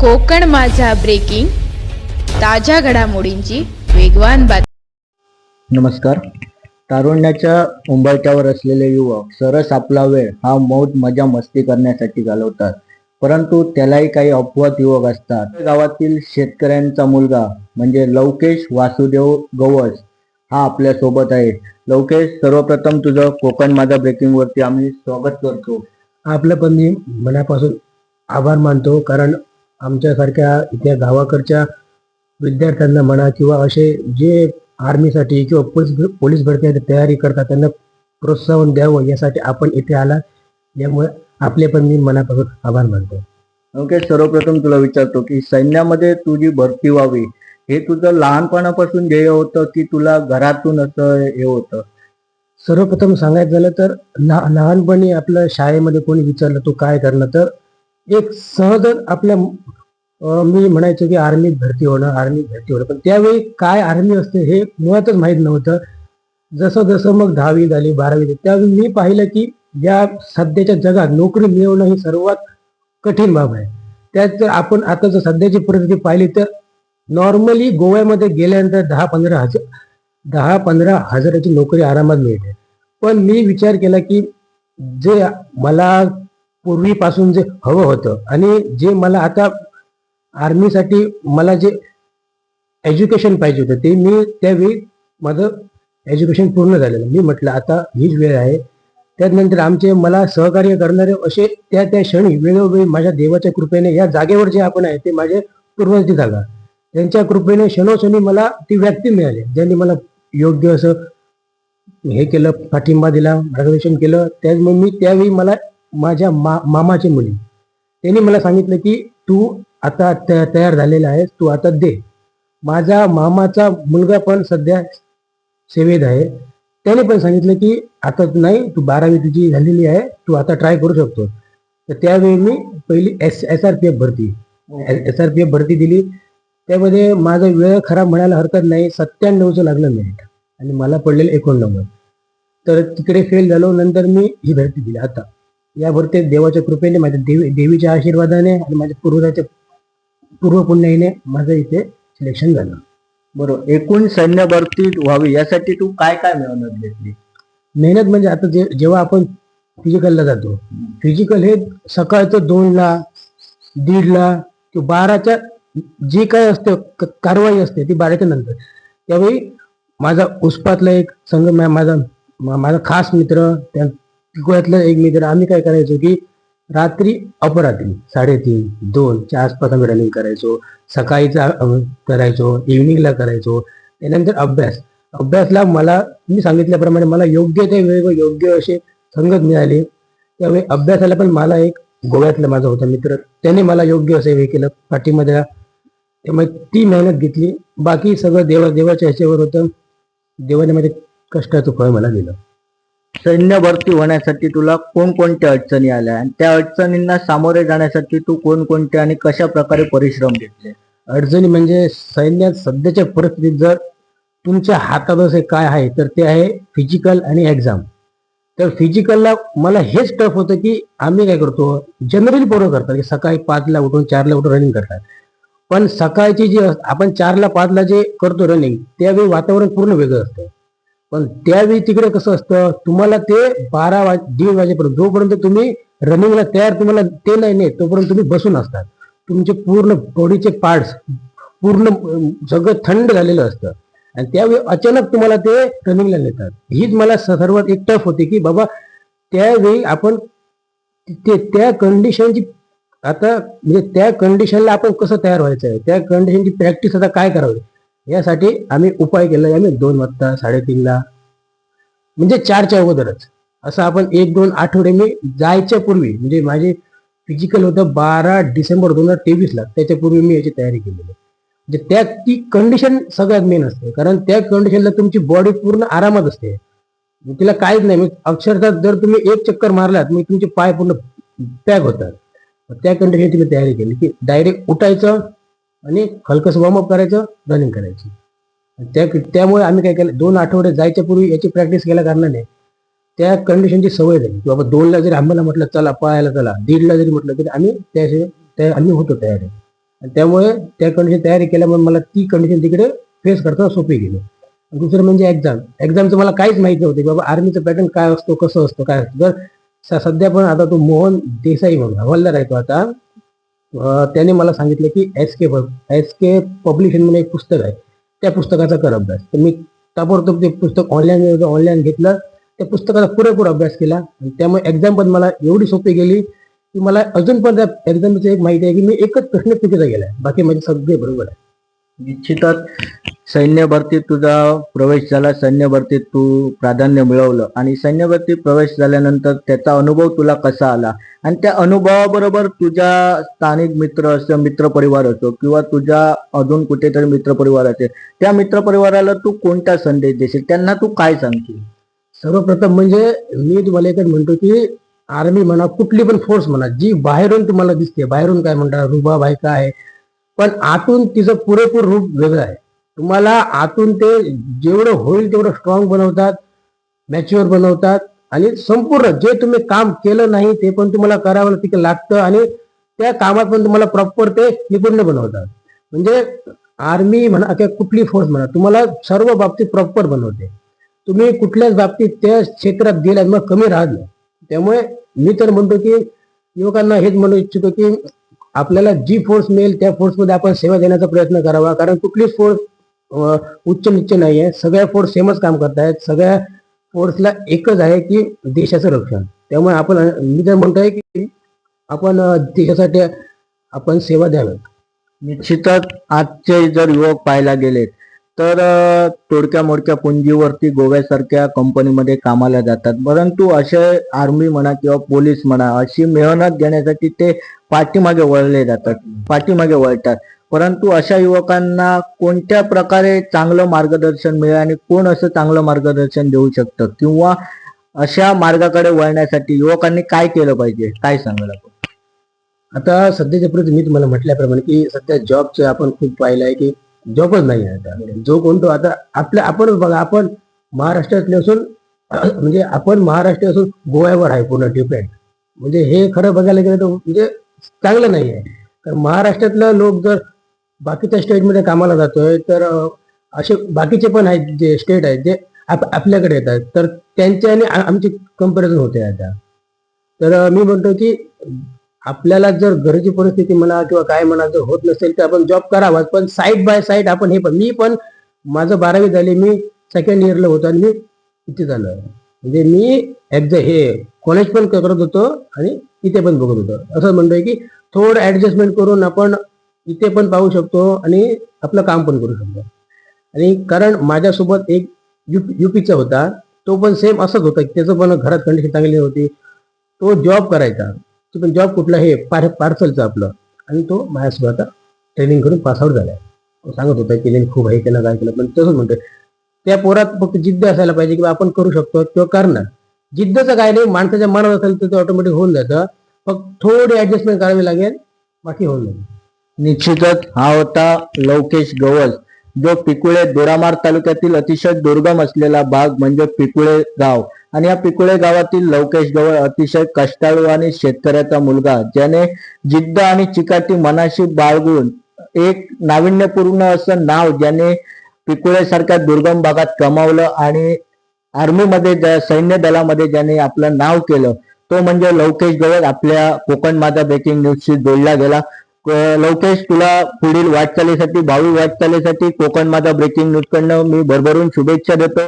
कोकण माझा ब्रेकिंग ताज्या घडामोडींची वेगवान बातमी. नमस्कार. तारुण्याच्या उंबरठ्यावर असलेले युवक सरस आपला वेळ हा मौज मजा मस्ती करण्यासाठी घालवतात. परंतु त्यालाही काही अपवाद युवक असतात. गावातील शेतकऱ्यांचा मुलगा म्हणजे लवकेश वासुदेव गवस हा आपल्यासोबत आहे. लवकेश सर्वप्रथम तुझं कोकण माझा ब्रेकिंग वरती आम्ही स्वागत करतो. आपलं पण मी मनापासून आभार मानतो कारण आमच्यासारख्या इथे गावाकडच्या विद्यार्थ्यांना म्हणा किंवा असे जे आर्मीसाठी किंवा पोलीस पोलीस भरती तयारी करतात त्यांना प्रोत्साहन द्यावं यासाठी आपण इथे आला. यामुळे आपले पण मी मनापासून आभार मानतो. लवकेश सर्वप्रथम तुला विचारतो की सैन्यामध्ये तुझी भरती व्हावी हे तुझं लहानपणापासून ध्येय होतं की तुला घरातून असं हे होतं? सर्वप्रथम सांगायचं झालं तर लहा- लहानपणी आपल्या शाळेमध्ये कोणी विचारलं तू काय करणार तर एक सहजच आपल्या मी म्हणायचो की आर्मीत भरती होणं आर्मीत भरती होणं. पण त्यावेळी काय आर्मी असते हे मुळातच माहीत नव्हतं. जसं जसं मग दहावी झाली बारावी झाली त्यावेळी मी पाहिलं की या सध्याच्या जगात नोकरी मिळवणं ही सर्वात कठीण बाब आहे. त्यात जर आपण आता जर सध्याची परिस्थिती पाहिली तर नॉर्मली गोव्यामध्ये गेल्यानंतर दहा पंधरा हजार दहा पंधरा हजाराची नोकरी आरामात मिळते. पण मी विचार केला की जे मला पूर्वीपासून जे हवं होतं. आणि जे मला आता आर्मीसाठी मला जे एज्युकेशन पाहिजे होतं ते मी त्यावेळी माझं एज्युकेशन पूर्ण झालेलं. मी म्हटलं आता हीच वेळ आहे. त्यानंतर आमचे मला सहकार्य करणारे असे त्या त्या क्षणी वेळोवेळी माझ्या देवाच्या कृपेने या जागेवर जे आपण आहे ते माझे पूर्वज जागा त्यांच्या कृपेने क्षणोक्षणी मला ती व्यक्ती मिळाली. ज्यांनी मला योग्य असं हे केलं पाठिंबा दिला मार्गदर्शन केलं त्यामुळे मी त्यावेळी मला माझ्या मा मामाची मुली. त्यांनी मला सांगितलं की तू आता तयार झालेला आहेस तू आता दे. माझा मामाचा मुलगा पण सध्या सेवेत आहे. त्याने पण सांगितलं की आता नाही तू बारावी तुझी झालेली आहे तू आता ट्राय करू शकतो. तर त्यावेळी मी पहिली S S R P F भरती. एस आर पी एफ भरती दिली. त्यामध्ये माझा वेळ खराब म्हणायला हरकत नाही सत्त्याण्णवचं लागलं मेरिट आणि मला पडलेलं एकोणनव्वद. तर तिकडे फेल झालो नंतर मी ही भरती दिली. आता. या भरतीत देवाच्या कृपेने माझ्या देवी देवीच्या आशीर्वादाने आणि माझ्या पूर्वजाच्या पूर्व पुण्याईने माझं इथे सिलेक्शन झालं. बरोबर एकूण सैन्य भरती व्हावी यासाठी तू काय काय मेहनत घेतली? मेहनत म्हणजे आता जे जेव्हा आपण फिजिकलला जातो फिजिकल हे सकाळचं दोनला दीडला किंवा बाराच्या जे काय असते कारवाई असते ती बाराच्या नंतर. त्यावेळी माझा उस्पातला एक संघ माझा माझा खास मित्र त्या गोळ्यातलं एक मित्र आम्ही काय करायचो की रात्री अपरात्री साडेतीन दोनच्या आसपास आम्ही रनिंग करायचो. सकाळीचा करायचो इव्हिनिंगला करायचो. त्यानंतर अभ्यास. अभ्यासला मला मी सांगितल्याप्रमाणे मला योग्य ते वेळ व योग्य असे संगत मिळाले. त्यावेळी अभ्यासाला पण मला एक गोव्यातला माझा होता मित्र त्याने मला योग्य असं हे केलं. पाठीमध्ये त्यामुळे ती मेहनत घेतली. बाकी सगळं देवा देवाच्या ह्याच्यावर होतं. देवाने माझ्या कष्टाचं फळ मला दिलं. सैन्य भरती होण्यासाठी तुला कोणकोणत्या अडचणी आल्या? आणि त्या अडचणींना सामोरे जाण्यासाठी तू कोणकोणते आणि कशा प्रकारे परिश्रम घेतले? अडचणी म्हणजे सैन्यात सध्याच्या परिस्थितीत जर तुमच्या हातात असे काय आहे तर ते आहे फिजिकल आणि एक्झाम तर फिजिकलला मला हेच टफ होतं की आम्ही काय करतो जनरली पोरं करतात की सकाळी पाचला उठून चारला उठून रनिंग करतात. पण सकाळची जी आपण चारला पाचला जे करतो रनिंग त्यावेळी वातावरण पूर्ण वेगळं असतं. पण त्यावेळी तिकडे कसं असतं तुम्हाला ते बारा वाज दीड वाजेपर्यंत जोपर्यंत तुम्ही रनिंगला तयार तुम्हाला ते नाही नेत तोपर्यंत तुम्ही बसून असतात. तुमचे पूर्ण बॉडीचे पार्ट्स पूर्ण सगळं थंड झालेलं असतं. आणि त्यावेळी अचानक तुम्हाला ते रनिंगला नेतात. हीच मला स- सर्वात एक टफ होती की बाबा त्यावेळी आपण ते त्या कंडिशनची आता म्हणजे त्या कंडिशनला आपण कसं तयार व्हायचं आहे? त्या कंडिशनची प्रॅक्टिस आता काय करावी? यासाठी आम्ही उपाय केला. आम्ही दोन वाजता साडेतीनला म्हणजे चारच्या अगोदरच. असं आपण एक दोन आठवडे मी जायच्या पूर्वी म्हणजे माझे फिजिकल होतं बारा डिसेंबर दोन हजार तेवीसला त्याच्यापूर्वी मी याची तयारी केलेली. म्हणजे त्या ती कंडिशन सगळ्यात मेन असते. कारण त्या कंडिशनला तुमची बॉडी पूर्ण आरामात असते. मग तिला काहीच नाही. मग अक्षरशः जर तुम्ही एक चक्कर मारलात मग तुमचे पाय पूर्ण पॅक होतात. त्या कंडिशनची मी तयारी केली. की डायरेक्ट उठायचं आणि हलकस वॉर्मअप करायचं रनिंग करायची. त्या त्यामुळे आम्ही काय केलं दोन आठवडे जायच्या पूर्वी याची प्रॅक्टिस केल्या कारणाने त्या कंडिशनची सवय झाली. की बाबा दोनला जरी आम्हाला म्हटलं चला पळायला चला दीडला जरी म्हटलं तरी आम्ही त्या त्या आम्ही होतो तयारी. आणि त्यामुळे त्या कंडिशन तयारी केल्यामुळे मला ती कंडिशन तिकडे फेस करताना सोपी गेली. दुसरं म्हणजे एक्झाम एक्झामचं मला काहीच माहिती नव्हते की बाबा आर्मीचं पॅटर्न काय असतो कसं असतं काय असतं. तर सध्या पण आता तो मोहन देसाई म्हणून हवालदार आहे तो आता त्याने मला सांगितलं की एस के एस के पब्लिशन म्हणून एक पुस्तक आहे. त्या पुस्तकाचा कर अभ्यास. तर मी ताबडतोब ते पुस्तक ऑनलाईन ऑनलाईन घेतलं. त्या पुस्तकाचा पुरेपूर अभ्यास केला. आणि त्यामुळे एक्झाम पण मला एवढी सोपी गेली की मला अजून पण त्या एक्झामची एक माहिती आहे की मी एकच प्रश्न चुकीचा गेला बाकी माझे सगळे बरोबर आहे. निश्चितच सैन्य भरतीत तुझा प्रवेश झाला सैन्य भरतीत तू प्राधान्य मिळवलं आणि सैन्य भरतीत प्रवेश झाल्यानंतर त्याचा अनुभव तुला कसा आला? आणि त्या अनुभवाबरोबर तुझ्या स्थानिक मित्र असो मित्रपरिवार असो किंवा तुझ्या अजून कुठेतरी मित्रपरिवार असेल त्या मित्रपरिवाराला तू कोणता संदेश देशील? त्यांना तू काय सांगशील? सर्वप्रथम म्हणजे मी तुम्हाला एकच म्हणतो की आर्मी म्हणा कुठली पण फोर्स म्हणा जी बाहेरून तुम्हाला दिसते बाहेरून काय म्हणतात रुबा बायका आहे? पण आतून तिचं पुरेपूर रूप वेगळं आहे. तुम्हाला आतून ते जेवढं होईल तेवढं स्ट्रॉंग बनवतात मॅच्युअर बनवतात आणि संपूर्ण जे तुम्ही काम केलं नाही ते पण तुम्हाला करावं तिथे लागतं आणि त्या कामात पण तुम्हाला प्रॉपर ते निपुण बनवतात. म्हणजे आर्मी म्हणा किंवा कुठली फोर्स म्हणा तुम्हाला सर्व बाबतीत प्रॉपर बनवते. तुम्ही कुठल्याच बाबतीत त्या क्षेत्रात गेल्यात मग कमी राहत नाही. त्यामुळे मी तर म्हणतो की युवकांना हेच म्हणू इच्छितो की आपल्याला जी फोर्स मिळेल त्या फोर्समध्ये आपण सेवा देण्याचा प्रयत्न करावा. कारण कुठलीच फोर्स उच्च निच्च नाही आहे सगळ्या फोर्स सेमच काम करतायत. सगळ्या फोर्सला एकच आहे की देशाचं रक्षण. त्यामुळे आपण मी तर म्हणतोय की आपण देशासाठी आपण सेवा द्यावी. निश्चितच आजचे जर युवक पाहायला गेले तर तोडक्या मोडक्या पुंजीवरती गोव्यासारख्या कंपनीमध्ये कामाला जातात. परंतु असे आर्मी म्हणा किंवा पोलीस म्हणा अशी मेहनत घेण्यासाठी ते पाठीमागे वळले जातात पाठीमागे वळतात. परंतु अशा युवकांना कोणत्या प्रकारे चांगलं मार्गदर्शन मिळेल आणि कोण असं चांगलं मार्गदर्शन देऊ शकतं? किंवा अशा मार्गाकडे वळण्यासाठी युवकांनी काय केलं पाहिजे? काय सांगाल आपण? आता सध्याच्या परिस्थितीत मी तुम्हाला म्हटल्याप्रमाणे की सध्या जॉबचे आपण खूप पाहिलं आहे की जॉबच नाही आहे आता. म्हणजे जो कोणतो आता आपल्या आपणच बघा आपण महाराष्ट्रातले असून म्हणजे आपण महाराष्ट्र असून गोव्यावर आहे पूर्ण डिपेंड म्हणजे हे खरं बघायला गेलं तर म्हणजे चांगलं नाही आहे तर महाराष्ट्रातलं लोक जर बाकीच्या स्टेटमध्ये कामाला जातोय तर असे बाकीचे पण आहेत जे स्टेट आहेत जे आप- आपल्याकडे येतात तर त्यांच्या आणि आमची कंपॅरिझन होते आता. तर मी म्हणतो की आपल्याला जर घरची परिस्थिती म्हणा किंवा काय म्हणा जर होत नसेल तर आपण जॉब करावाच पण साईड बाय साईड आपण हे पण मी पण माझं बारावी झाली मी सेकंड इयरला होतो आणि मी इथे झालं. म्हणजे मी एक्झॅ हे कॉलेज पण करत होतो आणि इथे पण बघत होतो. असं म्हणतोय की थोडं ऍडजस्टमेंट करून आपण इथे पण पाहू शकतो आणि आपलं काम पण करू शकतो. आणि कारण माझ्यासोबत एक युपीचा होता तो पण सेम असंच होता त्याचं पण घरात कंडिशन चांगली होती तो जॉब करायचा. तो पण जॉब कुठला हे पार पार्सलचं आपलं. आणि तो माझ्यासोबत आता ट्रेनिंग करून पासआउट झाला तो सांगत होता की नाही खूप आहे केलं काय केलं. पण तसंच म्हणतोय. त्या पोरात फक्त जिद्द असायला पाहिजे की आपण करू शकतो किंवा करणार. जिद्दचं काय नाही माणसाच्या मनात असेल तर ते ऑटोमॅटिक होऊन जातं. फक्त थोडी ऍडजस्टमेंट करावी लागेल बाकी होऊन जाईल. निश्चितच हा होता लवकेश गवस जो पिकुळे दोडामार तालुक्यातील अतिशय दुर्गम असलेला भाग म्हणजे पिकुळे गाव. आणि या पिकुळे गावातील लवकेश गवळ अतिशय कष्टाळू आणि शेतकऱ्याचा मुलगा ज्याने जिद्द आणि चिकाटी मनाशी बाळगून एक नाविन्यपूर्ण असं नाव ज्याने पिकुळे सारख्या दुर्गम भागात कमावलं आणि आर्मीमध्ये ज्या- सैन्य दलामध्ये ज्याने आपलं नाव केलं तो म्हणजे लवकेश गवळ आपल्या कोकण माझा ब्रेकिंग न्यूजशी जोडला गेला. लवकेश तुला पुढील वाटचालीसाठी भावी वाटचालीसाठी कोकण माझा ब्रेकिंग न्यूजकडनं मी भरभरून शुभेच्छा देतो.